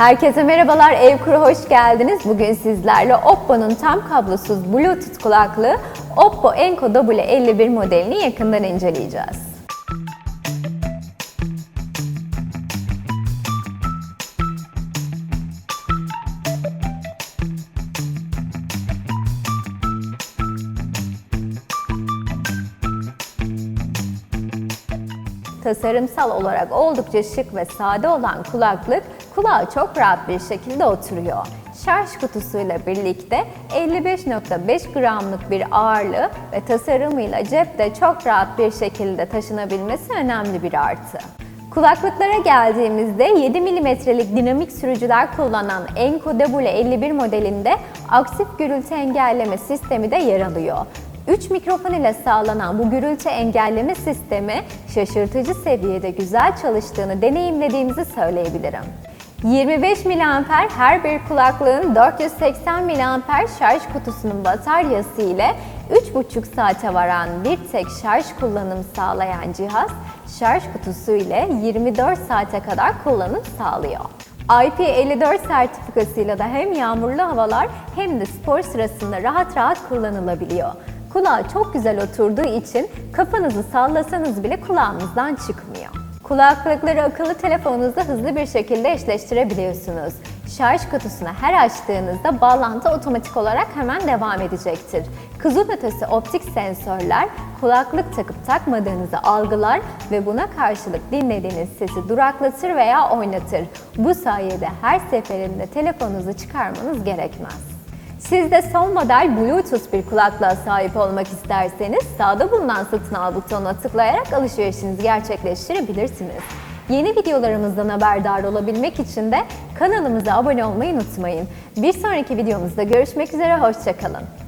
Herkese merhabalar, Evkur'a hoş geldiniz. Bugün sizlerle Oppo'nun tam kablosuz Bluetooth kulaklığı Oppo Enco W51 modelini yakından inceleyeceğiz. Tasarımsal olarak oldukça şık ve sade olan kulaklık kulağa çok rahat bir şekilde oturuyor. Şarj kutusuyla birlikte 55.5 gramlık bir ağırlığı ve tasarımıyla cepte çok rahat bir şekilde taşınabilmesi önemli bir artı. Kulaklıklara geldiğimizde 7 mm'lik dinamik sürücüler kullanan Enco W51 modelinde aktif gürültü engelleme sistemi de yer alıyor. 3 mikrofon ile sağlanan bu gürültü engelleme sistemi şaşırtıcı seviyede güzel çalıştığını deneyimlediğimizi söyleyebilirim. 25 mAh her bir kulaklığın 480 mAh şarj kutusunun bataryası ile 3,5 saate varan bir tek şarj kullanım sağlayan cihaz, şarj kutusu ile 24 saate kadar kullanım sağlıyor. IP54 sertifikasıyla da hem yağmurlu havalar hem de spor sırasında rahat rahat kullanılabiliyor. Kulağa çok güzel oturduğu için kafanızı sallasanız bile kulağınızdan çıkmıyor. Kulaklıkları akıllı telefonunuzda hızlı bir şekilde eşleştirebiliyorsunuz. Şarj kutusunu her açtığınızda bağlantı otomatik olarak hemen devam edecektir. Kızıl ötesi optik sensörler kulaklık takıp takmadığınızı algılar ve buna karşılık dinlediğiniz sesi duraklatır veya oynatır. Bu sayede her seferinde telefonunuzu çıkarmanız gerekmez. Siz de son model Bluetooth bir kulaklığa sahip olmak isterseniz sağda bulunan satın al butonuna tıklayarak alışverişinizi gerçekleştirebilirsiniz. Yeni videolarımızdan haberdar olabilmek için de kanalımıza abone olmayı unutmayın. Bir sonraki videomuzda görüşmek üzere, hoşçakalın.